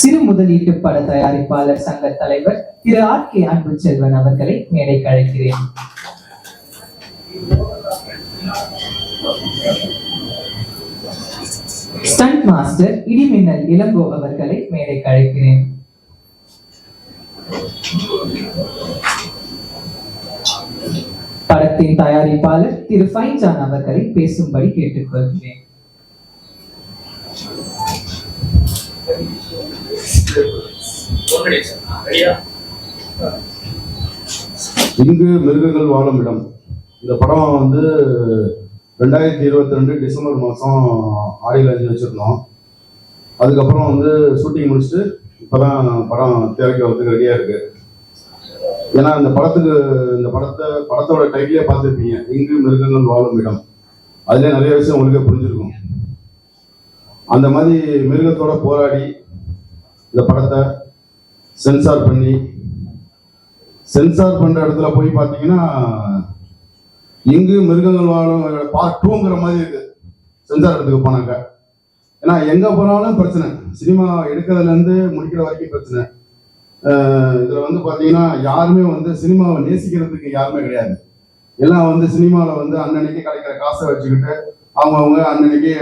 சிறு முதலீட்டு பட தயாரிப்பாளர் சங்க தலைவர் திரு ஆர் கே அன்பு செல்வன் அவர்களை மேடைக்கு அழைக்கிறேன். ஸ்டண்ட் மாஸ்டர் இடிமின்னல் இளங்கோ அவர்களை மேடைக்கு அழைக்கிறேன். படத்தின் தயாரிப்பாளர் திரு ஃபைன்ஜான் அவர்களை பேசும்படி கேட்டுக்கொள்கிறேன். இங்கு மிருகங்கள் வாழும் இடம். இந்த படம் வந்து ரெண்டாயிரத்தி இருபத்தி ரெண்டு டிசம்பர் மாதம் ஆடியில் அஞ்சு வச்சுருந்தோம். அதுக்கப்புறம் வந்து ஷூட்டிங் முடிச்சுட்டு இப்போ தான் படம் திரைக்க வரதுக்கு ரெடியாக இருக்கு. ஏன்னா இந்த படத்துக்கு இந்த படத்தை படத்தோட டைட்டிலே பார்த்துருப்பீங்க. இங்கு மிருகங்கள் வாழும் இடம். அதுலேயே நிறைய விஷயம் உங்களுக்கே புரிஞ்சிருக்கும். அந்த மாதிரி மிருகத்தோட போராடி இந்த படத்தை சென்சார் பண்ணி சென்சார் பண்ணுற இடத்துல போய் பார்த்தீங்கன்னா இங்கு மிருகங்கள் வாழும் பார்ட் டூங்கிற மாதிரி இருக்கு. சென்சார் இடத்துக்கு போனாங்க ஏன்னா எங்கே போனாலும் பிரச்சனை. சினிமா எடுக்கிறதுலேருந்து முடிக்கிற வரைக்கும் பிரச்சனை. இதில் வந்து பார்த்தீங்கன்னா யாருமே வந்து சினிமாவை நேசிக்கிறதுக்கு யாருமே கிடையாது. எல்லாம் வந்து சினிமாவில் வந்து அன்னன்னைக்கு கிடைக்கிற காசை வச்சுக்கிட்டு அவங்கவுங்க அன்னன்னைக்கு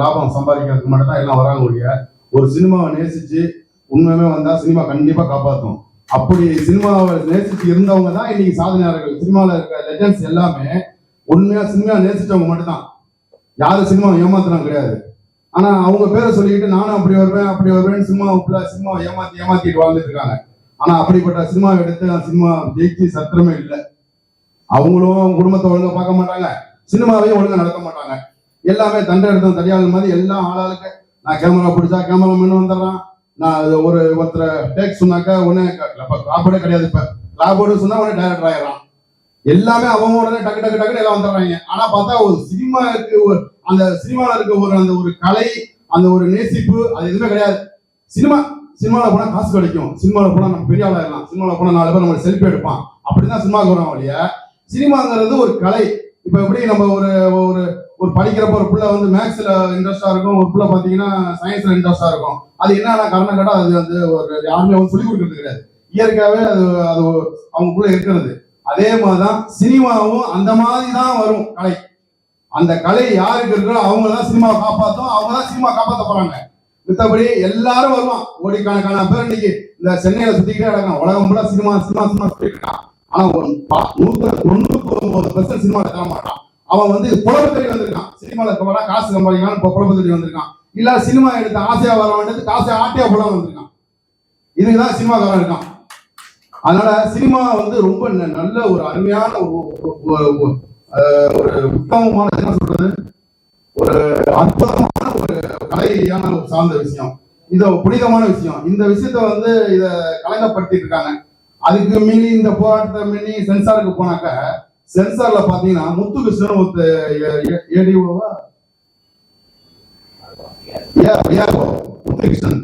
லாபம் சம்பாதிக்கிறதுக்கு மட்டும் தான் எல்லாம் வராங்க ஒழிய ஒரு சினிமாவை நேசிச்சு உண்மையுமே வந்தா சினிமா கண்டிப்பா காப்பாற்றும் அப்படி சினிமாவை நேசிச்சு இருந்தவங்க தான் இன்னைக்கு சாதனையாளர்கள். சினிமாவில் இருக்க லெஜன்ஸ் எல்லாமே உண்மையா சினிமா நேசிச்சவங்க மட்டும்தான். யாரும் சினிமாவை ஏமாத்துறாங்க கிடையாது. ஆனா அவங்க பேரை சொல்லிக்கிட்டு நானும் அப்படி வருவேன் அப்படி வருவேன் சினிமா உள்ள சினிமா ஏமாத்தி ஏமாத்திட்டு வாழ்ந்துட்டு இருக்காங்க. ஆனா அப்படிப்பட்ட சினிமா எடுத்து சினிமா ஜெயிச்சு சத்திரமே இல்லை. அவங்களும் அவங்க குடும்பத்தை ஒழுங்கா பார்க்க மாட்டாங்க. சினிமாவையும் ஒழுங்கா நடத்த மாட்டாங்க. எல்லாமே தண்டை எடுத்தோம் தடியாளர் மாதிரி எல்லாம் ஆளாளுக்கு நான் கேமரா பிடிச்சா கேமரா கேமராமேன் வந்துடுறான் நான் ஒரு ஒருத்தரை டேக் சொன்னாக்கா உடனே கிளாபோர்டே கிடையாது இப்ப. கிளாபோர்டு சொன்னா உடனே டைரக்டர் ஆயிடறான் எல்லாமே அவங்க உடனே டக்கு டக்கு டக்குன்னு எல்லாம் வந்துடுறாங்க. ஆனா பார்த்தா ஒரு சினிமாவுக்கு ஒரு அந்த சினிமாவில் இருக்க ஒரு அந்த ஒரு கலை அந்த ஒரு நேசிப்பு அது எதுவுமே கிடையாது. சினிமா சினிமாவில் போனா காசு கிடைக்கும். சினிமாவில் போனா நம்ம பெரிய ஆளாயிடலாம் சினிமாவில் போனா நாலு பேர் நம்ம செல்ஃபி எடுப்பான். அப்படிதான் சினிமாவுக்கு வரோம் இல்லையா சினிமாங்கிறது ஒரு கலை. இப்ப எப்படி நம்ம ஒரு ஒரு ஒரு படிக்கிறப்ப ஒரு பிள்ளை வந்து மேக்ஸ்ல இன்ட்ரெஸ்டா இருக்கும் ஒரு பிள்ளை பாத்தீங்கன்னா சயின்ஸ்ல இன்ட்ரெஸ்டா இருக்கும். அது என்னன்னா காரணம் கேட்டா அது வந்து ஒரு யாருமே வந்து சொல்லிக் கொடுக்கறது கிடையாது. இயற்கையாவே அது அது அவங்களுக்குள்ள இருக்கிறது. அதே மாதிரிதான் சினிமாவும் அந்த மாதிரி தான் வரும் கலை. அந்த கலை யாருக்கு இருக்கோ அவங்க தான் சினிமாவை காப்பாற்றும் அவங்க தான் சினிமா காப்பாற்ற போறாங்க. மித்தபடி எல்லாரும் வருவான். கோடிக்கணக்கான பேர் இன்னைக்கு இந்த சென்னையில சுத்திக்கிட்டே கிடக்கான். உலகம் ஃபுல்லா சினிமா சினிமா சினிமா சொல்லிட்டு இருக்கான். ஆனா ஒரு பா- நூத்துல தொண்ணூத்தி ஒன்பது பர்சன்ட் சினிமா தர மாட்டான். அவன் வந்து புலம்பு வந்திருக்கான். சினிமாவில் இருக்க காசு சம்பாதிக்கலாம் இப்போ புலம்பு வந்திருக்கான். இல்ல சினிமா எடுத்து ஆசையா வர வேண்டியது காசை ஆட்டியா புலம் வந்திருக்கான். இதுக்குதான் சினிமாக்காரன் இருக்கான். அதனால சினிமா வந்து ரொம்ப நல்ல ஒரு அருமையான ஒரு ஒரு- உத்தமமான என்ன சொல்றது? ஒரு அற்புதமான ஒரு கலையான ஒரு சார்ந்த விஷயம். இது புனிதமான விஷயம். இந்த விஷயத்த வந்து இத கலங்கப்படுத்திட்டு இருக்காங்க. அதுக்கு மீறி இந்த போராட்டத்தை மீறி சென்சாருக்கு போனாக்க சென்சார்ல பாத்தீங்கன்னா முத்துகிருஷ்ணன் ஒரு ஏடிஓவா முத்துகிருஷ்ணன்.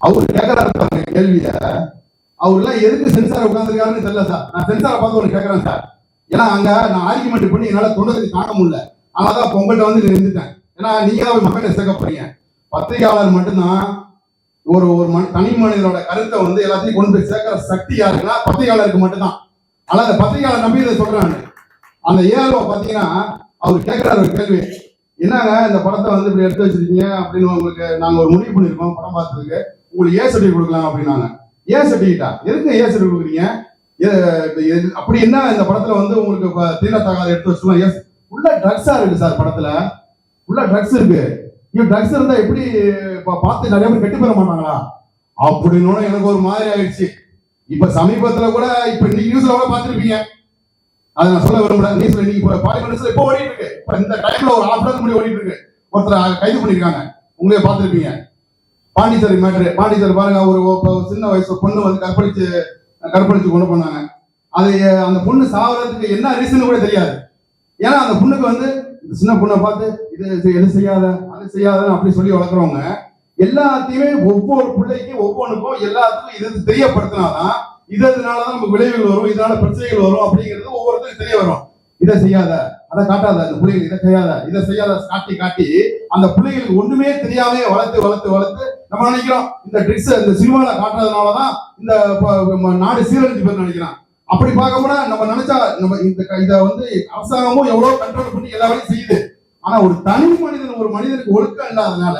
அவர் கேட்கறாரு பாருங்க கேள்விய. அவர் எல்லாம் எதுக்கு சென்சார் உட்காந்துருக்காருன்னு தெரியல சார். நான் சென்சாரை பார்த்து ஒன்று கேட்கறேன் சார். ஏன்னா அங்க நான் ஆர்குமெண்ட் பண்ணி என்னால தொண்டருக்கு காண முடியல. அதனால தான் பொங்கல்கிட்ட வந்து நின்றுட்டேன். ஏன்னா நீங்க தான் போய் மக்கள்கிட்ட சேர்க்க போறீங்க. பத்திரிகையாளர் மட்டும்தான் ஒரு ஒரு மனி தனி மனிதனோட கருத்தை வந்து எல்லாத்தையும் கொண்டு போய் சேர்க்கிற சக்தி யாருக்குன்னா பத்திரிகையாளருக்கு மட்டும்தான். ஆனா அந்த பத்திரிகையாளர் நம்பி இதை சொல்றாங்க அந்த ஏஆர்ஓ பார்த்தீங்கன்னா அவர் கேட்கிறார் ஒரு கேள்வி. என்னங்க இந்த படத்தை வந்து இப்படி எடுத்து வச்சிருக்கீங்க அப்படின்னு உங்களுக்கு நாங்கள் ஒரு முடிவு பண்ணியிருக்கோம் படம் பார்த்ததுக்கு உங்களுக்கு ஏ சர்டிஃபிகேட் கொடுக்கலாம் அப்படின்னாங்க. ஏ சர்டிஃபிகேட்டா எதுக்கு ஏ சர்டிஃபிகேட் கொடுக்குறீங்க? எ- அப்படி என்ன இந்த படத்துல வந்து உங்களுக்கு இப்ப தீரத்தகாத எடுத்து வச்சுக்கலாம் எஸ் உள்ள ட்ரக்ஸா இருக்கு சார் படத்துல. உள்ள ட்ரக்ஸ் இருக்கு. இவன் ட்ரக்ஸ் இருந்தா எப்படி பா- பார்த்து நிறைய பேர் கெட்டு பெற மாட்டாங்களா? அப்படின்னு எனக்கு ஒரு மாதிரி ஆயிடுச்சு. இப்ப சமீபத்துல கூட இப்ப இன்னைக்கு நியூஸ்ல கூட பார்த்துருப்பீங்க. அதை நான் சொல்ல விரும்பல. நியூஸ்ல இன்னைக்கு இப்போ பார்லிமெண்ட்ஸ்ல இப்போ ஓடிட்டு இருக்கு. இந்த டைம்ல ஒரு ஆஃப் டே முன்னாடி ஓடிட்டு இருக்கு. ஒருத்தர் கைது பண்ணிருக்காங்க. உங்களே பார்த்துருப்பீங்க. பாண்டிச்சேரி மேட்ரு பாண்டிச்சேரி பாருங்க ஒரு சின்ன வயசு பொண்ணு வந்து கற்பழிச்சு கற்பழிச்சு கொண்டு போனாங்க. அது அந்த பொண்ணு சாவறதுக்கு என்ன ரீசன் கூட தெரியாது. ஏன்னா அந்த பொண்ணுக்கு வந்து சின்ன பொண்ணை பார்த்து இது எது செய்யாத? அது செய்யாத அப்படி சொல்லி வளர்க்குறவங்க எல்லாத்தையுமே ஒவ்வொரு பிள்ளைக்கும் ஒவ்வொன்றுக்கும் எல்லாத்துக்கும் இது இது தெரியப்படுத்தினாதான் இது இதனாலதான் நமக்கு விளைவுகள் வரும் இதனால பிரச்சனைகள் வரும் அப்படிங்கிறது ஒவ்வொருத்தருக்கும் தெரிய வரும். இதை செய்யாத அதை காட்டாத அந்த பிள்ளைகள் இதை செய்யாத இதை செய்யாத காட்டி காட்டி அந்த பிள்ளைகளுக்கு ஒண்ணுமே தெரியாமே வளர்த்து வளர்த்து வளர்த்து நம்ம நினைக்கிறோம் இந்த ட்ரிக்ஸ் இந்த சினிமால காட்டுறதுனாலதான் இந்த நாடு சீரழிஞ்சு பேர் நினைக்கிறோம் அப்படி பார்க்க நம்ம நினைச்சா நம்ம இந்த இதை வந்து அரசாங்கமும் எவ்வளவு கண்ட்ரோல் பண்ணி எல்லா வேலையும் செய்யுது. ஆனா ஒரு தனி மனிதன் ஒரு மனிதனுக்கு ஒழுக்கம் இல்லாதனால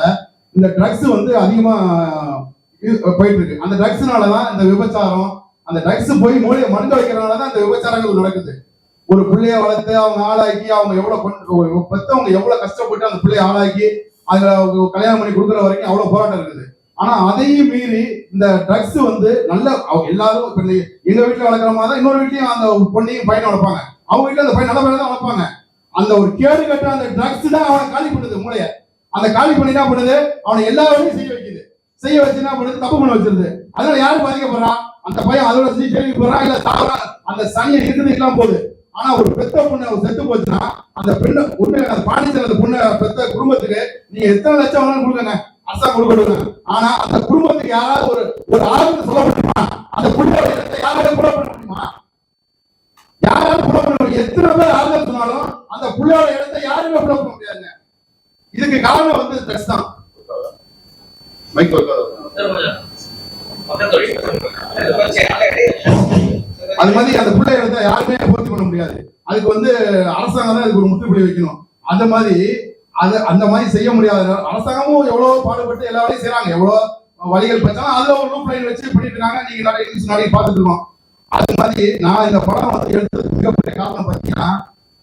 இந்த ட்ரக்ஸ் வந்து அதிகமா போயிட்டு இருக்கு அந்த ட்ரக்ஸ்னாலதான் இந்த விபச்சாரம் அந்த ட்ரக்ஸ் போய் மூலிய மருந்து வைக்கிறனாலதான் இந்த விபச்சாரங்கள் நடக்குது. ஒரு பிள்ளைய வளர்த்து அவங்க ஆளாக்கி அவங்க எவ்வளவு கொண்டு பெத்தவங்க எவ்வளவு கஷ்டப்பட்டு அந்த பிள்ளைய ஆளாக்கி அதுல அவங்க கல்யாணம் பண்ணி கொடுக்குற வரைக்கும் அவ்வளவு போராட்டம் இருக்குது. ஆனா அதையும் மீறி இந்த ட்ரக்ஸ் வந்து நல்ல அவங்க எல்லாரும் இப்ப எங்க வீட்டுல வளர்க்குற மாதிரி தான் இன்னொரு வீட்லயும் அந்த பொண்ணையும் பையனை வளர்ப்பாங்க. அவங்க வீட்டுல அந்த பையன் நல்ல பையன் தான் வளர்ப்பாங்க. அந்த ஒரு கேடு கட்ட அந்த ட்ரக்ஸ் தான் அவனை காலி பண்ணுது மூளைய. அந்த காலி பண்ணி என்ன பண்ணுது? அவனை எல்லா வேலையும் செய்ய வைக்குது. செய்ய வச்சு என்ன பண்ணுது? தப்பு பண்ண வச்சிருது. அதனால யாரு பாதிக்கப்படுறான் அந்த பையன் அதோட செஞ்சு கேள்வி போறான் இல்ல சாவறான் அந்த சனியை இருக்குது இல்லாம போகுது. ஆனா ஒரு பெத்த பொண்ணு ஒரு செத்து போச்சுன்னா அந்த பெண்ணு உண்மையில அந்த பாண்டிச்சேரி அந்த பொண்ணு பெத்த குடும்பத்துக்கு நீங்க எத்தனை லட்சம் வேணாலும் கொடுங்க அரசாங்கம் கொடுக்கணும். ஆனா அந்த குடும்பத்துக்கு யாராவது ஒரு ஒரு ஆளுக்கு சொல்ல முடியுமா? அந்த குடும்ப இடத்தை யாராவது கூட பண்ண முடியுமா? யாராவது கூட பண்ண முடியும்? எத்தனை பேர் ஆறுதல் சொன்னாலும் அந்த புள்ளையோட இடத்தை யாருமே கூட பண்ண முடியாதுங்க. இதுக்கு காரணம் வந்து ட்ரெஸ் தான். மைக் அது மாதிரி அந்த பிள்ளை இடத்தை யாருமே பூர்த்தி பண்ண முடியாது. அதுக்கு வந்து அரசாங்கம் தான் அதுக்கு ஒரு முற்றுப்புள்ளி வைக்கணும். அந்த மாதிரி அது அந்த மாதிரி செய்ய முடியாத. அரசாங்கமும் எவ்வளவு பாடுபட்டு எல்லா வேலையும் செய்யறாங்க எவ்வளவு வழிகள் பச்சாலும் அதுல ஒரு லூப் லைன் வச்சு பண்ணிட்டு இருக்காங்க. நீங்க நிறைய இங்கிலீஷ் நிறைய பார்த்துட்டு இருக்கோம். அது மாதிரி நான் இந்த படம் வந்து எடுத்தது மிகப்பெரிய காரணம் பார்த்தீங்கன்னா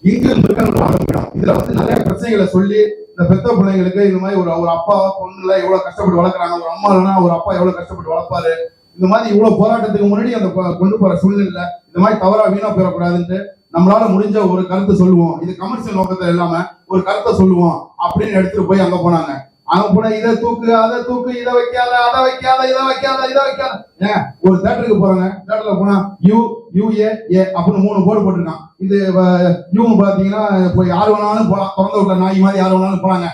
இங்கு மிருகங்கள் வாழும் இதுல வந்து நிறைய பிரச்சனைகளை சொல்லி இந்த பெத்த பிள்ளைங்களுக்கு இந்த மாதிரி ஒரு ஒரு அப்பா பொண்ணுல எவ்வளவு கஷ்டப்பட்டு வளர்க்குறாங்க ஒரு அம்மா இல்லைன்னா ஒரு அப்பா எவ்வளவு கஷ்டப்பட்டு வளர்ப்பாரு? இந்த மாதிரி இவ்வளவு போராட்டத்துக்கு முன்னாடி அந்த கொண்டு போற சூழ்நிலை இந்த மாதிரி தவறா வீணா போயிடக்கூடாதுன்ட்டு நம்மளால முடிஞ்ச ஒரு கருத்தை சொல்லுவோம். இது கமர்ஷியல் நோக்கத்துல இல்லாம ஒரு கருத்தை சொல்லுவோம் அப்படின்னு எடுத்துட்டு போய் அங்க போனாங்க. அங்க போனா இதை தூக்கு அதை தூக்கு இதை வைக்காத அதை வைக்காத இதை வைக்காத இதை வைக்காத. ஏன் ஒரு தேட்டருக்கு போறாங்க. தேட்டர்ல போனா யூ யூ ஏ ஏ அப்படின்னு மூணு போர்டு போட்டிருக்கான். இது யூ பாத்தீங்கன்னா இப்போ யார் வேணாலும் போலாம். திறந்து விட்ட நாய் மாதிரி யார் வேணாலும் போனாங்க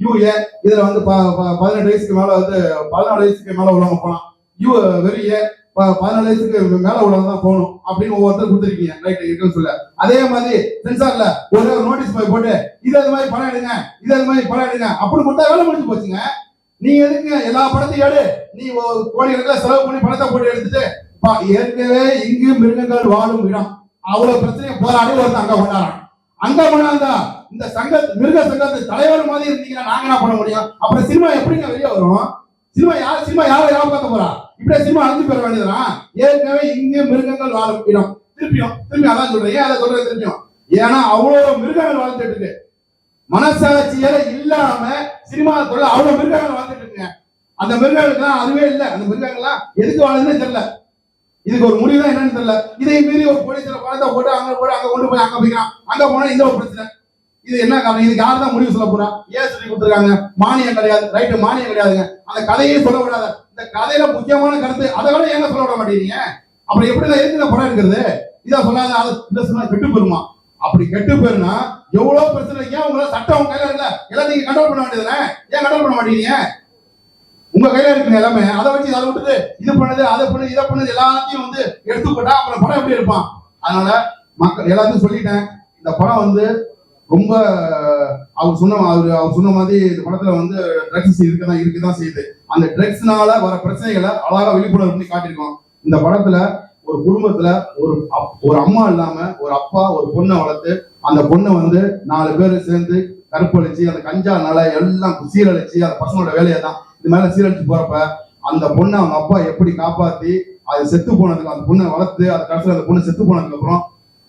யூ ஏ இதுல வந்து ப- ப- பதினெட்டு வயசுக்கு மேல வந்து பதினாலு வயசுக்கு மேல உள்ளவங்க போலாம். யூ வெரி ஏ பதினாலு வயசுக்கு மேல உள்ளவங்க தான் போகணும் அப்படின்னு ஒவ்வொருத்தர் கொடுத்துருக்கீங்க. ரைட் இருக்குன்னு சொல்ல. அதே மாதிரி சென்சார்ல ஒரே ஒரு நோட்டீஸ் போய் போட்டு இது அது மாதிரி படம் எடுங்க இது அது மாதிரி படம் எடுங்க. அப்படின்னு கொடுத்தா வேலை முடிஞ்சு போச்சுங்க. நீ எதுக்கு எல்லா படத்தையும் எடு. நீ ஒரு கோடிக்கணக்கில் செலவு பண்ணி பணத்தை போட்டு எடுத்துட்டு பா- ஏற்கனவே இங்கு மிருகங்கள் வாழும் இடம். அவ்வளவு பிரச்சனையை போராடி ஒருத்தர் அங்க கொண்டாடுறான் அங்க கொண்டாந்தா இந்த சங்க மிருக சங்கத்து தலைவர் மாதிரி இருந்தீங்கன்னா நாங்க என்ன பண்ண முடியும்? அப்புறம் சினிமா எப்படிங்க வெளியே வரும்? சினிமா யார் சினிமா யாரை காப்பாத்த போறா? இப்படியே சினிமா அழிஞ்சு பெற வேண்டியதுதான் ஏற்கனவே இங்கே மிருகங்கள் வாழும் இடம். திருப்பியும் திரும்பி அதான் சொல்றேன். ஏன் அதை சொல்றேன் திருப்பியும் ஏன்னா அவ்வளவு மிருகங்கள் வாழ்ந்துட்டு இருக்கு. மனசாட்சியில இல்லாம சினிமா தொழில் அவ்வளவு மிருகங்கள் வாழ்ந்துட்டு இருக்குங்க. அந்த மிருகங்களுக்கு அதுவே இல்லை. அந்த மிருகங்கள்லாம் எதுக்கு வாழுதுன்னு தெரியல. இதுக்கு ஒரு முடிவு தான் என்னன்னு தெரியல. இதை மீறி ஒரு போலீஸ்ல பணத்தை போட்டு அங்க போட்டு அங்க கொண்டு போய் அங்க போய்க்கிறான். அங்க போனா இந்த ஒரு பிரச்சனை. இது என்ன காரணம்? இதுக்கு யார் தான் முடிவு சொல்ல போறா? ஏன் சொல்லி கொடுத்துருக்காங்க? மானியம் கிடையாது. ரைட்டு மானியம் கிடையாதுங்க. அந்த கதையே சொல்ல விடாத. இந்த கதையில முக்கியமான கருத்து அதை விட ஏங்க சொல்ல விட மாட்டேங்கிறீங்க? அப்புறம் எப்படி நான் எதுக்கு படம் எடுக்கிறது? இதை சொல்லாத அதை இதை சொன்னா கெட்டு போயிருமா? அப்படி கெட்டு போயிருந்தா எவ்வளவு பிரச்சனை ஏன் உங்களை சட்டம் உங்க கையில இல்ல எல்லாம் நீங்க கண்ட்ரோல் பண்ண வேண்டியதுல ஏன் கண்ட்ரோல் பண்ண மாட்டீங்க உங்க கையில இருக்கு எல்லாமே. அதை வச்சு அதை விட்டுட்டு இது பண்ணுது அதை பண்ணு இதை பண்ணுது எல்லாத்தையும் வந்து எடுத்துக்கிட்டா அப்புறம் படம் எப்படி இருப்பான் அதனால மக்கள் எல்லாத்தையும் சொல்லிட்டேன். இந்த படம் வந்து ரொம்ப அவர் சொன்ன அவர் அவர் சொன்ன மாதிரி இந்த படத்துல வந்து ட்ரக்ஸ் இருக்குதான் இருக்குதான் செய்யுது. அந்த ட்ரக்ஸ்னால வர பிரச்சனைகளை அழகா விழிப்புணர்வு பண்ணி காட்டியிருக்கோம். இந்த படத்துல ஒரு குடும்பத்துல ஒரு அப்- ஒரு அம்மா இல்லாம ஒரு அப்பா ஒரு பொண்ணை வளர்த்து அந்த பொண்ணை வந்து நாலு பேர் சேர்ந்து கற்பழிச்சு அந்த கஞ்சா எல்லாம் சீரழிச்சு அந்த பசங்களோட வேலையை தான் இது மேல சீரழிச்சு போறப்ப அந்த பொண்ணை அவங்க அப்பா எப்படி காப்பாத்தி அது செத்து போனதுக்கு அந்த பொண்ணை வளர்த்து அது கடைசியில் அந்த பொண்ணு செத்து போனதுக்கு அப்புறம்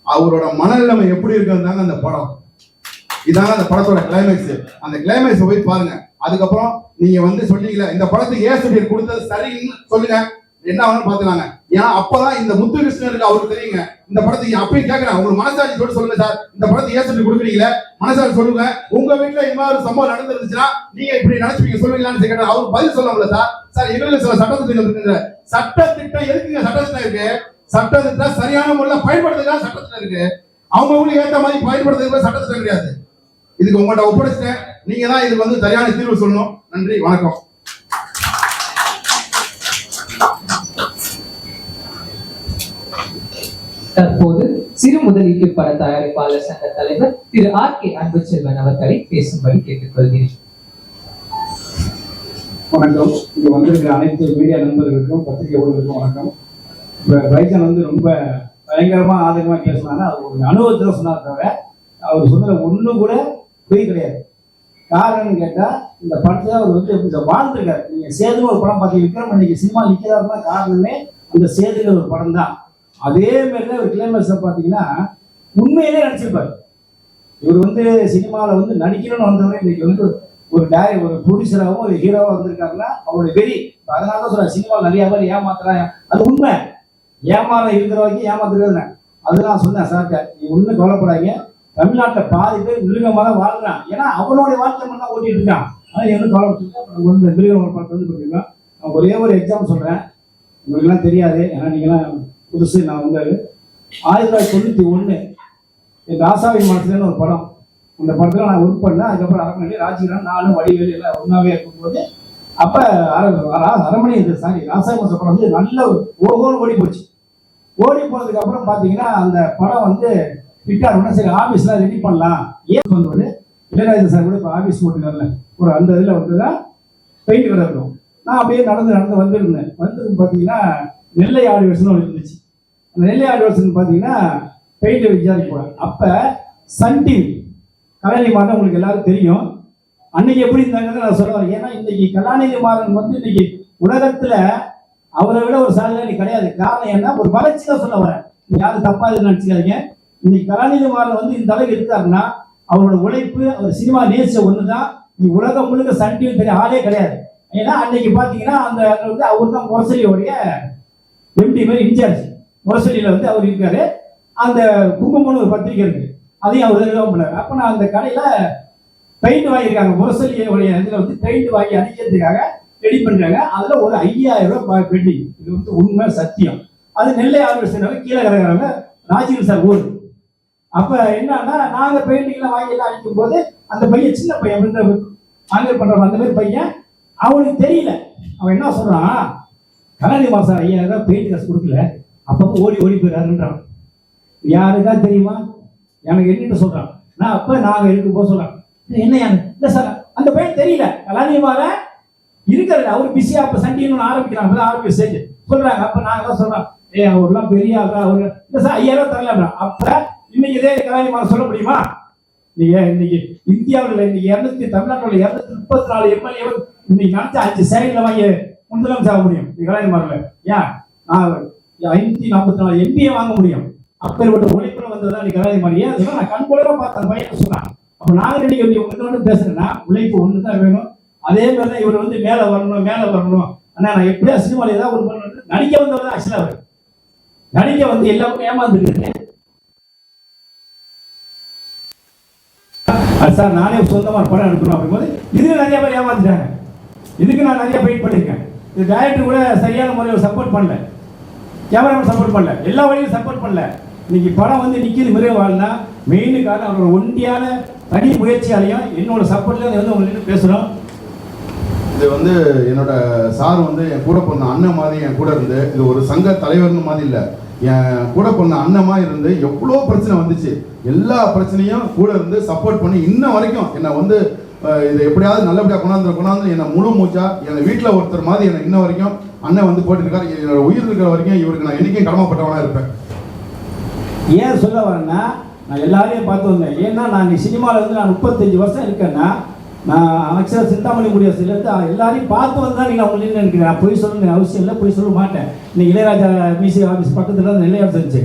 அவரோட மனநிலைமை எப்படி இருக்குன்னு தாங்க அந்த படம். இதாங்க அந்த படத்தோட கிளைமேக்ஸ் அந்த கிளைமேக்ஸ் போய் பாருங்க. அதுக்கப்புறம் நீங்க வந்து சொன்னீங்களே இந்த படத்துக்கு ஏன் கொடுத்தது சரின்னு சொல்லுங்க. என்ன வேணும் பாத்துலாங்க ஏன்னா அப்பதான் இந்த முத்து கிருஷ்ணனுக்கு அவருக்கு தெரியுங்க. இந்த படத்துக்கு அப்பயும் கேட்கிறேன் உங்களுக்கு மனசாட்சி சொல்லி சொல்லுங்க சார். இந்த படத்துக்கு ஏன் கொடுக்குறீங்களே மனசாட்சி சொல்லுங்க. உங்க வீட்டுல இந்த மாதிரி சம்பவம் நடந்துருந்துச்சுன்னா நீங்க இப்படி நினைச்சுப்பீங்க சொல்லுவீங்களான்னு கேட்டா அவர் பதில் சொல்லல சார். சார் எங்களுக்கு சில சட்டத்திட்டங்கள் இருக்குங்க சட்டத்திட்டம் எதுக்குங்க சட்டத்திட்டம் இருக்கு? சட்டத்திட்டம் சரியான முறையில் பயன்படுத்துதான் சட்டத்திட்டம் இருக்கு. அவங்கவுங்களுக்கு ஏற்ற மாதிரி பயன்படுத்துறது சட்டத்திட்டம் கிடையாது. இதுக்கு உங்கள்கிட்ட ஒப்படைச்சிட்டேன். நீங்க தான் இதுக்கு வந்து சரியான தீர்வு சொல்லணும். நன்றி வணக்கம். தற்போது சிறு முதலீட்டு பட தயாரிப்பாளர் சங்க தலைவர் திரு ஆர் கே அன்புச்செல்வன் அவர்களை பேசும்படி கேட்டுக்கொள்கிறேன். வணக்கம். இங்க வந்திருக்கிற அனைத்து மீடியா நண்பர்களுக்கும் பத்திரிகை ஊழியர்களுக்கும் வணக்கம். இப்போ பைஜன் வந்து ரொம்ப பயங்கரமா ஆதங்கமா பேசினாங்க. அவர் ஒரு அனுபவத்தில் சொன்னார் தவிர அவர் சொன்னதுல ஒன்றும் கூட பொய் கிடையாது. காரணம் கேட்டா இந்த படத்துல அவர் வந்து கொஞ்சம் வாழ்ந்துருக்காரு. நீங்க சேதுன்னு ஒரு படம் பார்த்து விக்ரம் இன்னைக்கு சினிமா நிற்கிறாருன்னா காரணமே அந்த சேதுல ஒரு படம் தான் அதே மாதிரி தான் ஒரு கிளைமேக்ஸை பார்த்தீங்கன்னா உண்மையிலே நடிச்சிருப்பாரு. இவர் வந்து சினிமாவில் வந்து நடிக்கணும்னு வந்தவரை இன்னைக்கு வந்து ஒரு டேரி ஒரு ப்ரொடியூசராகவும் ஒரு ஹீரோவாக வந்திருக்காருன்னா அவருடைய வெறி. அதனால தான் சொல்றேன் சினிமாவில் நிறைய பேர் ஏமாத்துறாங்க. அது உண்மை. ஏமாற இருக்கிற வரைக்கும் ஏமாத்துறது அது நான் சொன்னேன் சார்ட்ட. நீ ஒன்றும் கவலைப்படாதீங்க. தமிழ்நாட்டில் பாதி பேர் மிருகமாக தான் வாழ்றான். ஏன்னா அவனுடைய வாழ்க்கை மட்டும் ஓட்டிட்டு இருக்கான். ஆனால் என்ன கவலை இந்த மிருகம் பார்த்து வந்து பண்ணிருக்கோம் நான் ஒரே ஒரு எக்ஸாம் சொல்கிறேன் உங்களுக்குலாம் தெரியாது. ஏன்னா நீங்களாம் புதுசு. நான் வந்து ஆயிரத்தி தொள்ளாயிரத்தி தொண்ணூற்றி ஒன்று என் ராசாவின் மனசுலன்னு ஒரு படம். அந்த படத்தில் நான் ஒர்க் பண்ணேன். அதுக்கப்புறம் அரண்மனை ராஜீவன் நானும் வடிவேல் எல்லாம் ஒன்றாவே இருக்கும்போது அப்போ அரண்மனை இது சாரி ராசாவி மாச படம் வந்து நல்ல ஒரு ஓகோன்னு ஓடி போச்சு ஓடி போனதுக்கு அப்புறம் பார்த்தீங்கன்னா அந்த படம் வந்து விட்டார். உடனே சரி ஆஃபீஸ்லாம் ரெடி பண்ணலாம். ஏன் வந்தோடனே? இளையராஜா சார் கூட இப்போ ஆஃபீஸ் போட்டுக்கார்ல ஒரு அந்த இதில் வந்து தான் பெயிண்ட் கடை இருக்கும். நான் அப்படியே நடந்து நடந்து வந்திருந்தேன். வந்தது பார்த்தீங்கன்னா நெல்லை ஆடிவர்ஸ்னு ஒன்று இருந்துச்சு. அந்த நெல்லை ஆடிவர்ஸ்னு பார்த்தீங்கன்னா பெயிண்ட் விசாரிக்க போகிறேன் அப்போ சன் டிவி கலாநிதி மாறன் உங்களுக்கு எல்லாரும் தெரியும். அன்னைக்கு எப்படி இருந்தாங்கன்னு நான் சொல்ல வரேன் ஏன்னா இன்னைக்கு கலாநிதி மாறன் வந்து இன்னைக்கு உலகத்தில் அவரை விட ஒரு சாதனை கிடையாது. காரணம் என்ன? ஒரு வளர்ச்சி தான் சொல்ல வரேன். யாரும் தப்பாக நினச்சிக்காதீங்க. இன்னைக்கு கலாநிதி மாறன் வந்து இந்த அளவுக்கு இருக்காருன்னா அவரோட உழைப்பு அவர் சினிமா நேச ஒண்ணுதான். நீ உலகம் முழுக்க சன் டிவி ஆளே கிடையாது. ஏன்னா அன்னைக்கு பாத்தீங்கன்னா அந்த வந்து அவர் தான் முரசொலியோடைய எம்டி மாதிரி இன்சார்ஜ் முரசொலியில வந்து அவர் இருக்காரு. அந்த குங்குமம்னு ஒரு பத்திரிக்கை இருக்கு. அதையும் அவர் எழுதவும் பண்ணாரு அப்ப நான் அந்த கடையில பெயிண்ட் வாங்கியிருக்காங்க. முரசொலியோடைய இதுல வந்து பெயிண்ட் வாங்கி அடிக்கிறதுக்காக ரெடி பண்றாங்க. அதுல ஒரு ஐயாயிரம் ரூபாய் பெண்டிங். இது வந்து உண்மை சத்தியம். அது நெல்லை ஆர்வம் கீழே கிடக்கிறவங்க ராஜீவ் சார் ஊர். அப்ப என்னன்னா நாங்க பெயிண்டிங்லாம் வாங்கி எல்லாம் அடிக்கும் போது அந்த பையன் சின்ன பையன் அப்படின்ற ஆங்கில் பண்ற அந்த மாதிரி பையன் அவனுக்கு தெரியல. அவன் என்ன சொல்றான் கலாநிதி மாசம் ஐயா ரூபாய் பெயிண்ட் காசு கொடுக்கல. அப்பப்போ ஓடி ஓடி போயிடாருன்றான் யாருக்கா தெரியுமா? எனக்கு என்னன்னு சொல்றான். நான் அப்ப நாங்க இருக்கும்போது சொல்றான் என்ன யாரு இல்ல சார் அந்த பையன் தெரியல. கலாநிதி மாற இருக்கிறது. அவர் பிஸியா அப்ப சண்டின்னு ஆரம்பிக்கிறாங்க அப்பதான் ஆரம்பிக்க ஸ்டேஜ் சொல்றாங்க. அப்ப நாங்க தான் சொல்றோம். ஏ அவர்லாம் பெரிய ஆள் அவரு. இல்ல சார் ஐயாயிரம் தரல அப்ப இன்னைக்கு இதே கலாநிதி சொல்ல முடியுமா? நீங்க இன்னைக்கு இந்தியாவில் இன்னைக்கு இருநூத்தி தமிழ்நாட்டில் இருநூத்தி முப்பத்தி நாலு எம்எல்ஏ இன்னைக்கு நடத்த அஞ்சு சைடில் வாங்கி முதலமைச்சர் ஆக முடியும். நீ கலாநிதி ஏன்? ஐநூத்தி நாற்பத்தி நாலு எம்பியை வாங்க முடியும். அப்பேற்பட்ட ஒழிப்புல வந்ததுதான் நீ கலாநிதி மாதிரி ஏன்? அதெல்லாம் நான் கண் கூட பார்த்த அந்த பையன் சொன்னான். அப்போ நாங்கள் இன்னைக்கு உங்களுக்கு பேசுறேன்னா உழைப்பு ஒன்று தான் வேணும். அதே மாதிரி தான் இவர் வந்து மேலே வரணும் மேலே வரணும். ஆனால் நான் எப்படியா சினிமாவில் ஏதாவது ஒரு பண்ணணும் நடிக்க வந்தவர் தான் ஆக்சுவலாக அவர். நடிக்க வந்து எல்லாருக்கும் ஏமாந்துருக்கேன் சார் நானே சொந்தமாக ஒரு படம் எடுக்கணும் அப்படிங்கும்போது இதுக்கு நிறைய பேர் ஏமாந்துட்டாங்க. இதுக்கு நான் நிறைய வெயிட் பண்ணியிருக்கேன் இது டேரக்டர் கூட சரியான முறையில் சப்போர்ட் பண்ணல. கேமராமேன் சப்போர்ட் பண்ணல. எல்லா வழியும் சப்போர்ட் பண்ணல. இன்னைக்கு படம் வந்து நிற்கிது மிருக வாழ்னா மெயின் காரணம் அவரோட ஒண்டியான தனி முயற்சியாலையும் என்னோட சப்போர்ட்ல வந்து உங்களுக்கு பேசுகிறோம் இது வந்து என்னோட சார் வந்து என் கூட பிறந்த அண்ணன் மாதிரி என் கூட இருந்து இது ஒரு சங்க தலைவர்னு மாதிரி இல்லை. என் கூட பிறந்த அண்ணமா இருந்து எவ்வளோ பிரச்சனை வந்துச்சு. எல்லா பிரச்சனையும் கூட இருந்து சப்போர்ட் பண்ணி இன்ன வரைக்கும் என்னை வந்து இதை எப்படியாவது நல்லபடியாக கொண்டாந்து கொண்டாந்து என்னை முழு மூச்சா என் வீட்டில் ஒருத்தர் மாதிரி என்னை இன்ன வரைக்கும் அண்ணன் வந்து போட்டுருக்காரு என்னோட உயிர் இருக்கிற வரைக்கும் இவருக்கு நான் என்றைக்கும் கடமைப்பட்டவனா இருப்பேன். ஏன் சொல்ல வரேன்னா நான் எல்லாரையும் பார்த்து வந்தேன். ஏன்னா நான் சினிமாவில் வந்து நான் முப்பத்தஞ்சு வருஷம் இருக்கேன்னா நான் ஆக்சுவலாக சிந்தாமணி முடியாசிலேருந்து எல்லாரையும் பார்த்து வந்து தான் நீங்கள் அவங்க நினைக்கிறேன் நான் பொய் அவசியம் இல்லை பொய் சொல்ல மாட்டேன். இன்னைக்கு இளையராஜா பிசி ஆஃபீஸ் பக்கத்தில் தான் நிலையம் இருந்துச்சு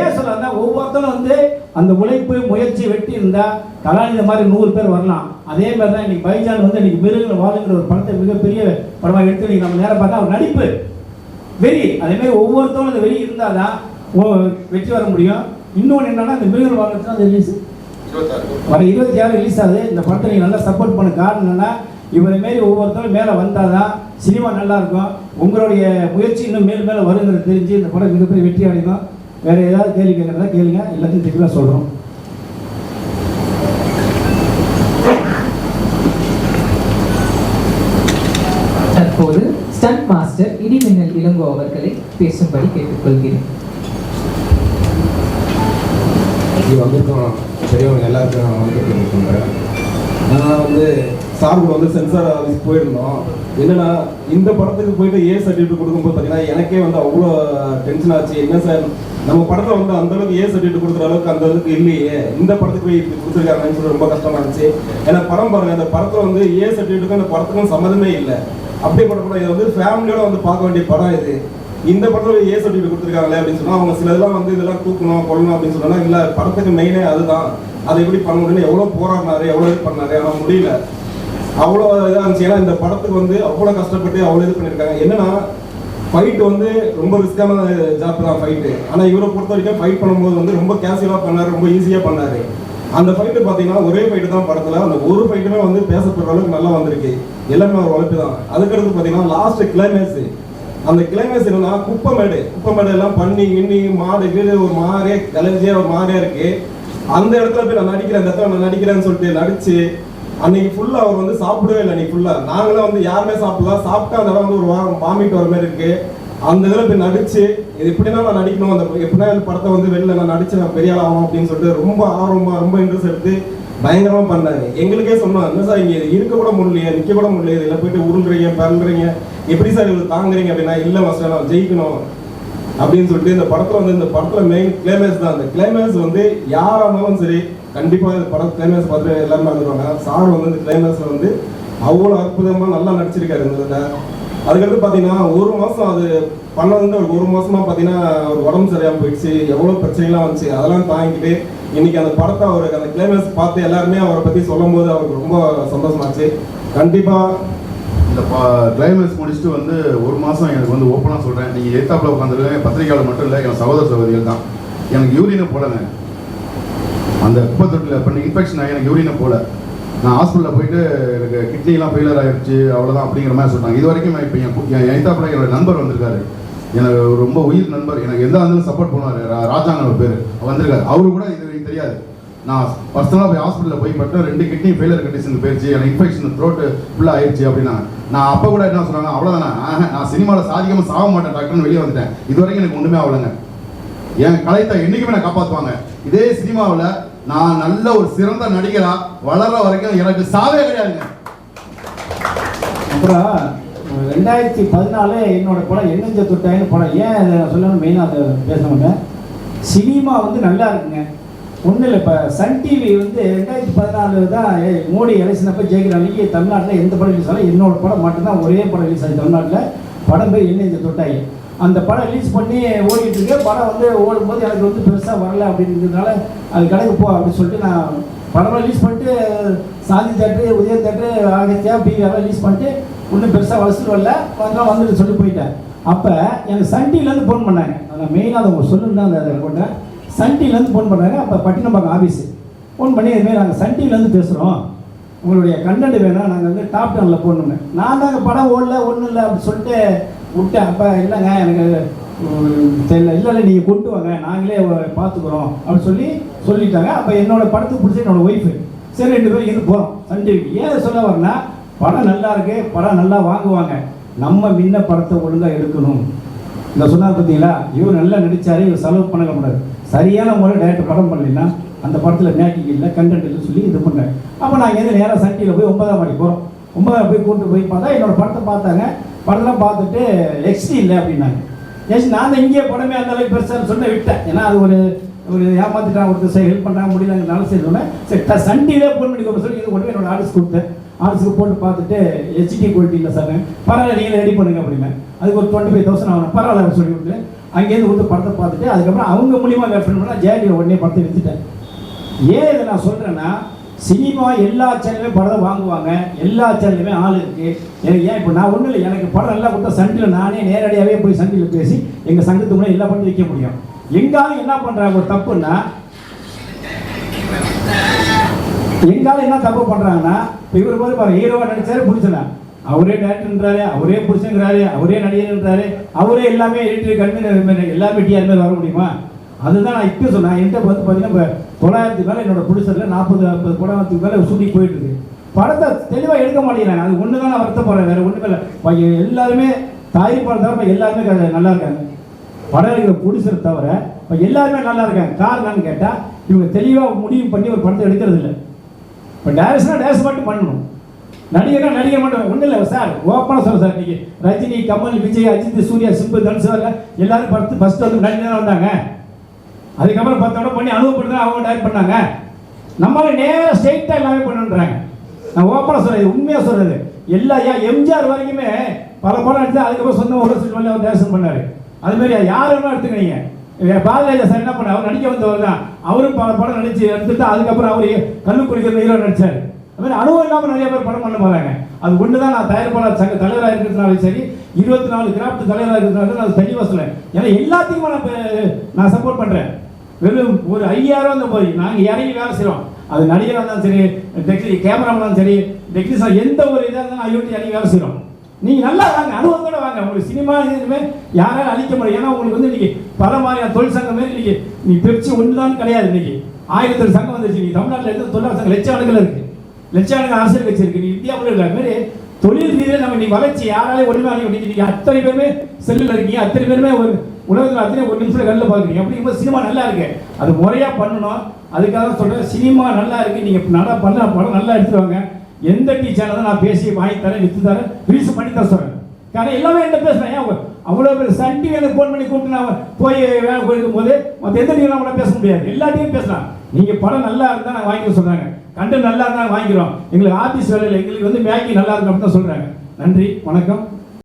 ஏன் சொல்லுறேன்னா ஒவ்வொருத்தரும் வந்து அந்த உழைப்பு முயற்சி வெட்டி இருந்தால் கலாநிதி மாதிரி நூறு பேர் வரலாம். அதே மாதிரி தான் இன்னைக்கு பைஜான் வந்து இன்னைக்கு மிருகங்கள் வாழுங்கிற ஒரு படத்தை மிகப்பெரிய படமாக எடுத்து நீங்கள் நம்ம நேரம் பார்த்தா அவர் நடிப்பு. வெறி. அதேமாதிரி ஒவ்வொருத்தரும் அந்த வெறி இருந்தால் தான் வெற்றி வர முடியும். இன்னொன்று என்னன்னா இந்த மிருகங்கள் வாழ்க்கை அந்த ரிலீஸ் வர இருபத்தி ஆறு ரிலீஸ் ஆகுது. இந்த படத்தை நீங்கள் நல்லா சப்போர்ட் பண்ண காரணம் என்னன்னா இவரை மாரி ஒவ்வொருத்தரும் மேலே வந்தாதான் சினிமா நல்லா இருக்கும் உங்களுடைய முயற்சி இன்னும் மேல் மேலே வருங்கிறது தெரிஞ்சு இந்த படம் மிகப்பெரிய வெற்றி அடைக்கும் வேற ஏதாவது கேள்வி கேட்கறதா கேளுங்க. எல்லாத்தையும் தெளிவாக சொல்கிறோம் தற்போது ஸ்டண்ட் மாஸ்டர் இடிமின்னல் இளங்கோ அவர்களை பேசும்படி கேட்டுக்கொள்கிறேன். பெரியவங்க எல்லாருக்கும் வந்திருக்கேன் சொல்கிறேன் நான் வந்து சார் கூட வந்து சென்சார் ஆஃபீஸ் போயிருந்தோம். என்னன்னா இந்த படத்துக்கு போயிட்டு ஏ சர்டிஃபிகேட் கொடுக்கும்போது பார்த்தீங்கன்னா எனக்கே வந்து அவ்வளோ டென்ஷன் ஆச்சு. என்ன சார் நம்ம படத்தில் வந்து அந்த அளவுக்கு ஏ சர்டிஃபிகேட் கொடுக்குற அளவுக்கு அந்த அளவுக்கு இல்லையே. இந்த படத்துக்கு போய் இப்படி கொடுத்துருக்காங்கன்னு சொல்லி ரொம்ப கஷ்டமா இருந்துச்சு. ஏன்னா படம் பாருங்க அந்த படத்தில் வந்து ஏ சர்டிஃபிகேட்டுக்கும் அந்த படத்துக்கும் சம்மந்தமே இல்லை. அப்படியே படம் இது வந்து ஃபேமிலியோட வந்து பார்க்க வேண்டிய படம் இது. இந்த படத்தில் ஏ சர்டிஃபிகேட் கொடுத்துருக்காங்களே அப்படின்னு சொன்னால் அவங்க சில இதெல்லாம் வந்து இதெல்லாம் தூக்கணும் கொள்ளணும் அப்படின்னு சொன்னால் இல்லை படத்துக்கு மெயினே அதுதான். அதை எப்படி பண்ண முடியும்னு எவ்வளோ போராடினாரு எவ்வளோ இது பண்ணாரு ஆனால் முடியல. அவ்வளோ இதாக இருந்துச்சு. ஏன்னா இந்த படத்துக்கு வந்து அவ்வளோ கஷ்டப்பட்டு அவ்வளோ இது பண்ணியிருக்காங்க என்னன்னா ஃபைட் வந்து ரொம்ப ரிஸ்கான ஜாப் தான் ஃபைட்டு ஆனால் இவரை பொறுத்த வரைக்கும் ஃபைட் பண்ணும்போது வந்து ரொம்ப கேஷுவலாக பண்ணாரு ரொம்ப ஈஸியாக பண்ணார். அந்த ஃபைட்டு பார்த்தீங்கன்னா ஒரே ஃபைட்டு தான் படத்தில். அந்த ஒரு ஃபைட்டுமே வந்து பேசப்படுற அளவுக்கு நல்லா வந்திருக்கு. எல்லாமே ஒரு உழைப்பு தான். அதுக்கடுத்து பார்த்தீங்கன்னா லாஸ்ட் கிளைமேக்ஸ் அந்த கிளைமேஸ் என்னன்னா குப்பமேடு. குப்பமேடு எல்லாம் பண்ணி இன்னி மாடு வீடு ஒரு மாதிரியே கலஞ்சியா ஒரு மாறியா இருக்கு. அந்த இடத்துல போய் நான் நடிக்கிறேன் அந்த இடத்துல நான் நடிக்கிறேன்னு சொல்லிட்டு நடிச்சு அன்னைக்கு ஃபுல்லா அவர் வந்து சாப்பிடவே இல்லை அன்னைக்கு ஃபுல்லா நாங்களாம் வந்து யாருமே சாப்பிடல. சாப்பிட்டா அந்த இடம் வந்து ஒரு வாரம் வாமிட் வர மாதிரி இருக்கு. அந்த இதில் போய் நடிச்சு இது எப்படின்னா நான் நடிக்கணும் அந்த எப்படின்னா இந்த படத்தை வந்து வெளில நான் நடிச்சு நான் பெரிய ஆள் ஆகணும் அப்படின்னு சொல்லிட்டு ரொம்ப ஆர்வமா ரொம்ப இன்ட்ரெஸ்ட் எடுத்து பயங்கரமா பண்ணாரு. எங்களுக்கே சொன்னாங்க என்ன சார் இங்க இருக்க கூட முடியலையே நிக்க கூட முடியலையே இதுல போயிட்டு உருள்றீங்க பண்றீங்க. எப்படி சார் இவ்வளவு தாங்குறீங்க அப்படின்னா இல்ல மாஸ்டர் நான் ஜெயிக்கணும். அப்படின்னு சொல்லிட்டு இந்த படத்துல வந்து இந்த படத்துல மெயின் கிளைமேக்ஸ் தான். அந்த கிளைமேக்ஸ் வந்து யாரா இருந்தாலும் சரி கண்டிப்பா இந்த படம் கிளைமேக்ஸ் பார்த்துட்டு எல்லாருமே வந்துருவாங்க. சார் வந்து இந்த கிளைமேக்ஸ் வந்து அவ்வளவு அற்புதமா நல்லா நடிச்சிருக்காரு இந்த அதுக்கடுத்து பாத்தீங்கன்னா ஒரு மாசம் அது பண்ணது வந்து ஒரு ஒரு மாசமா பாத்தீங்கன்னா ஒரு உடம்பு சரியாக போயிடுச்சு. எவ்வளவு பிரச்சனைலாம் வந்துச்சு அதெல்லாம் தாங்கிட்டு இன்னைக்கு அந்த படத்தை அவருக்கு அந்த கிளைமேக்ஸ் பார்த்து எல்லாருமே அவரை பத்தி சொல்லும் போது அவருக்கு ரொம்ப சந்தோஷமாச்சு. கண்டிப்பா இந்த கிளைமேக்ஸ் முடிச்சுட்டு வந்து ஒரு மாதம் எனக்கு வந்து ஓப்பனாக சொல்கிறேன் நீங்கள் எத்தாப்பில் உட்காந்துருக்கேன் பத்திரிக்கையாளர் மட்டும் இல்லை என் சகோதர சகோதரிகள் தான். எனக்கு யூரினை போடங்க அந்த குப்பை தொட்டில் பண்ணி இன்ஃபெக்ஷன் ஆகி எனக்கு யூரினை போட நான் ஹாஸ்பிட்டலில் போயிட்டு எனக்கு கிட்னிலாம் ஃபெயிலர் ஆகிடுச்சு அவ்வளோதான் அப்படிங்கிற மாதிரி சொல்கிறாங்க இது வரைக்கும் இப்போ என் என் எத்தாப்பில் என்னோட நண்பர் வந்திருக்காரு. எனக்கு ரொம்ப உயிர் நண்பர் எனக்கு எந்த இருந்தாலும் சப்போர்ட் பண்ணுவார் ராஜாங்க பேர். வந்திருக்காரு. அவரு கூட இது வரைக்கும் தெரியாது. நான் பர்சனலாக போய் ஹாஸ்பிட்டலில் போய் பட்டு ரெண்டு கிட்னி ஃபெயிலியர் கண்டிஷன் போயிடுச்சு எனக்கு இன்ஃபெக்ஷன் த்ரோட்டு ஃபுல்லாக ஆயிடுச்சு அப்படின்னா நான் அப்போ கூட என்ன சொன்னாங்க அவ்வளோதானே நான் சினிமாவில் சாதிக்காமல் சாக மாட்டேன் டாக்டர்னு வெளியே வந்துட்டேன். இது வரைக்கும் எனக்கு ஒன்றுமே ஆகலைங்க. என் கலைத்தை என்றைக்குமே நான் காப்பாற்றுவாங்க இதே சினிமாவில் நான் நல்ல ஒரு சிறந்த நடிகராக வளர்ற வரைக்கும் எனக்கு சாவே கிடையாதுங்க. அப்புறம் ரெண்டாயிரத்தி பதினாலு என்னோட படம் எண்ணெஞ்ச தொட்டாயின்னு படம். ஏன் அதை நான் சொல்லணும் மெயினாக அதை பேசணுங்க சினிமா வந்து நல்லா இருக்குங்க. ஒன்றும் இல்லை இப்போ சன் டிவி வந்து ரெண்டாயிரத்தி பதினாலு தான் மோடி எலெக்ஷனப்போ ஜெயிக்கிற அன்றைக்கி தமிழ்நாட்டில் எந்த படம் ரிலீஸ் ஆகல என்னோட படம் மட்டும்தான் ஒரே படம் ரிலீஸ் ஆகி தமிழ்நாட்டில். படம் போய் எண்ணெஞ்ச தொட்டாயி. அந்த படம் ரிலீஸ் பண்ணி ஓடிட்டு இருக்கு. படம் வந்து ஓடும்போது எனக்கு வந்து பெருசாக வரல அப்படின்றதுனால அது கடைக்கு போ அப்படின்னு சொல்லிட்டு நான் படம் ரிலீஸ் பண்ணிட்டு சாந்தி தேட்டரு உதயம் தேட்டரு ஆகத்தியா பிவிஆர் ரிலீஸ் பண்ணிட்டு ஒன்றும் பெருசாக வசூல் வரல. அதெல்லாம் வந்துட்டு சொல்லி போயிட்டேன். அப்போ எனக்கு சன் டிவிலேருந்து ஃபோன் பண்ணாங்க நான் மெயினாக அதை உங்களுக்கு அதை போட்டேன் சன் டிவிலேருந்து ஃபோன் பண்ணாங்க அப்போ பட்டினம்பாக்கம் ஆஃபீஸு ஃபோன் பண்ணி இதுமாரி நாங்கள் சன் டிவிலேருந்து பேசுகிறோம் உங்களுடைய கண்டென்ட் வேணும் நாங்கள் வந்து டாப் டெனில் போடணுங்க. நான் தாங்க படம் ஓடல ஒன்றும் இல்லை அப்படின்னு சொல்லிட்டு விட்டேன். அப்போ இல்லைங்க எனக்கு தெரியல. இல்லை இல்லை நீங்கள் கொண்டு வாங்க. நாங்களே பார்த்துக்குறோம் அப்படின்னு சொல்லி சொல்லிட்டாங்க. அப்போ என்னோடய படத்துக்கு பிடிச்ச என்னோட ஒய்ஃபு சரி ரெண்டு பேரும் இருந்து போகிறோம் சன் டிவிக்கு ஏன் சொல்ல வரேன்னா படம் நல்லா இருக்கு படம் நல்லா வாங்குவாங்க. நம்ம முன்ன படத்தை ஒழுங்காக எடுக்கணும். இந்த சொன்னார் பார்த்தீங்களா இவர் நல்லா நடித்தார் இவர் செலவு பண்ண கூடாது சரியான முறை டேரக்டர் படம் பண்ணலைன்னா அந்த படத்தில் மேக்கிங் இல்லை கண்டென்ட் இல்லைன்னு சொல்லி இது பண்ணேன் அப்போ நாங்கள் எது நேராக சட்டியில் போய் ஒன்பதாம் மணி போகிறோம் ஒன்பதாம் போய் கூட்டு போய் பார்த்தா என்னோட படத்தை பார்த்தாங்க. படம்லாம் பார்த்துட்டு எக்ஸ்டி இல்லை அப்படின்னாங்க. எஸ் நான் தான் இங்கேயே படமே அந்த அளவுக்கு பெருசாக சொன்ன விட்டேன். ஏன்னா அது ஒரு ஒரு ஏமாத்திட்டான் ஒருத்தர் சரி ஹெல்ப் பண்ணுறாங்க முடியலங்கிறனால சரி சொன்னேன். சரி ட- சண்டிலே ஃபோன் பண்ணி சொல்லி இது கொண்டு என்னோட ஆர்டர்ஸ் கொடுத்தேன். ஆர்ட்ஸுக்கு போட்டு பார்த்துட்டு ஹெச்டி குவாலிட்டி இல்லை சார். பரவாயில்ல நீங்கள் ரெடி பண்ணுங்க அப்படின்னா. அதுக்கு ஒரு டுவெண்ட்டி ஃபைவ் தௌசண்ட் ஆகணும் பரவாயில்ல அப்படின்னு சொல்லி விட்டு அங்கேருந்து கொடுத்து படத்தை பார்த்துட்டு அதுக்கப்புறம் அவங்க மூலியமாக வேறு பண்ணால் ஜேடி உடனே படத்தை வித்துட்டேன் ஏன் இதை நான் சொல்கிறேன்னா சினிமா எல்லா சேனலுமே படத்தை வாங்குவாங்க. எல்லா சேனலுமே ஆள் இருக்குது எனக்கு ஏன் இப்போ நான் ஒன்றும் இல்லை. எனக்கு படம் நல்லா கொடுத்தா சண்டில் நானே நேரடியாகவே போய் சண்டில் பேசி எங்கள் சங்கத்து முன்னாடி எல்லா படத்தையும் வைக்க முடியும். எங்காலும் என்ன பண்ணுறாங்க ஒரு தப்புன்னா எங்கால என்ன தப்பு பண்ணுறாங்கன்னா இப்போ இவர் போது பாருங்க ஹீரோவா நடிச்சாரு பிடிச்சனா. அவரே டேரக்டர்ன்றாரு அவரே புடிச்சுங்கிறாரு அவரே நடிகர்ன்றாரு அவரே எல்லாமே எடிட்டர் கன்வீனர் எல்லாமே டிஆர் மாதிரி வர முடியுமா? அதுதான் நான் இப்போ சொன்னேன். என்கிட்ட வந்து பார்த்தீங்கன்னா இப்போ தொள்ளாயிரத்துக்கு மேலே என்னோட ப்ரொடியூசரில் நாற்பது நாற்பது படத்துக்கு மேலே சூட்டி போயிட்டு இருக்கு படத்தை தெளிவாக எடுக்க மாட்டேங்கிறாங்க. அது ஒன்று தான் நான் வருத்தப்படுறேன் வேறு ஒன்றுமே இல்லை. பையன் எல்லாருமே தாய் படம் இப்போ எல்லாருமே க- நல்லா இருக்காங்க. படம் எடுக்கிற ப்ரொடியூசர் தவிர இப்போ எல்லாருமே நல்லா இருக்காங்க. காரணம்னு கேட்டால் இவங்க தெளிவாக முடிவு பண்ணி ஒரு படத்தை எடுக்கிறது இல்லை இப்போ டான்ஸ்னால் டான்ஸ் மட்டும் பண்ணணும். நடிகர்னா நடிகர் மட்டும் ஒன்றும் இல்லை சார் ஓப்பனாக சொல்ல சார் இன்னைக்கு. ரஜினி கமல் விஜய் அஜித் சூர்யா சிம்பு தனுஷ் எல்லாரும் பார்த்து ஃபர்ஸ்ட் வந்து நடிகர் வந்தாங்க. அதுக்கப்புறம் பத்தோட பண்ணி அனுபவப்பட்டு தான் அவங்க டைரக்ட் பண்ணாங்க. நம்மளால நேராக ஸ்ட்ரெயிட்டாக எல்லாமே பண்ணுன்றாங்க. நான் ஓப்பனாக சொல்கிறது உண்மையாக சொல்கிறது எல்லா ஏன் எம்ஜிஆர் வரைக்குமே பல படம் எடுத்து அதுக்கப்புறம் சொந்த ஒரு வருஷத்துக்கு மேலே அவர் பண்ணார். அதுமாரி யார் வேணா எடுத்துக்கிறீங்க? பாலராஜா சார் என்ன பண்ண அவர் நடிக்க வந்தவர் தான். அவரும் பல படம் நடிச்சு எடுத்துட்டு அதுக்கப்புறம் அவர் கல்லு குடிக்கிற ஹீரோ நடிச்சார். அது மாதிரி அனுபவம் இல்லாமல் நிறைய பேர் படம் பண்ண போறாங்க அது ஒன்று தான் நான் தயாரிப்பாளர் சங்க தலைவராக இருக்கிறதுனாலும் சரி இருபத்தி நாலு கிராஃப்ட் தலைவராக இருக்கிறதுனால நான் தெளிவாக சொல்லேன் ஏன்னா எல்லாத்தையும் நான் நான் சப்போர்ட் பண்ணுறேன் வெறும் ஒரு ஐயாயிரம் அந்த போய் நாங்கள் இறங்கி வேலை செய்கிறோம் அது நடிகராக இருந்தாலும் சரி டெக்னி கேமராமேனாலும் சரி டெக்னீஷியன் எந்த ஒரு இதாக இருந்தாலும் ஐயோட்டி இறங்கி வேலை செய்கிறோம் நீங்க நல்லா வாங்க அனுபவத்தோட வாங்க. உங்களுக்கு சினிமா இதுமே யாராலும் அழிக்க முடியும் ஏன்னா உங்களுக்கு வந்து இன்னைக்கு பல மாதிரியான தொழில் சங்கம் மாதிரி இன்னைக்கு நீ பெப்சி ஒன்று தான் கிடையாது இன்னைக்கு. ஆயிரத்தி சங்கம் வந்துச்சு நீ தமிழ்நாட்டில் இருந்து தொழிலாளர் சங்கம்? லட்சக்கணக்கில் இருக்கு. லட்சக்கணக்கில் அரசியல் கட்சி இருக்கு. நீ இந்தியாவில் இருக்க? அது மாதிரி தொழில் ரீதியில் நம்ம நீ வளர்ச்சி யாராலையும் ஒன்றுமே அழிக்க முடியும் அத்தனை பேருமே செல்லில் இருக்கீங்க. அத்தனை பேருமே ஒரு உலகத்தில் அத்தனை ஒரு நிமிஷம் கல்ல பார்க்குறீங்க அப்படிங்கும்போது சினிமா நல்லா இருக்கு. அது முறையாக பண்ணணும். அதுக்காக சொல்கிறேன் சினிமா நல்லா இருக்கு. நீங்கள் நல்லா பண்ண படம் நல்லா எடுத்துருவாங்க எந்த டீ தான் நான் பேசி வாங்கி தரேன் வித்து தரேன் ரிலீஸ் பண்ணி தர சொல்கிறேன் காரணம் எல்லாமே என்ன பேசுகிறேன் ஏன் அவ்வளோ பேர் சன் டிவி எனக்கு ஃபோன் பண்ணி கூப்பிட்டு நான் போய் வேலை போயிருக்கும் போது மற்ற எந்த டிவியும் நம்மளால் பேச முடியாது. எல்லா டிவியும் பேசலாம். நீங்கள் படம் நல்லா இருந்தால் நான் வாங்கிக்க சொல்கிறாங்க கண்டு நல்லா இருந்தால் வாங்கிக்கிறோம். எங்களுக்கு ஆஃபீஸ் வேலையில் எங்களுக்கு வந்து மேக்கி நல்லா இருக்கும் அப்படின்னு தான் சொல்கிறாங்க நன்றி வணக்கம்.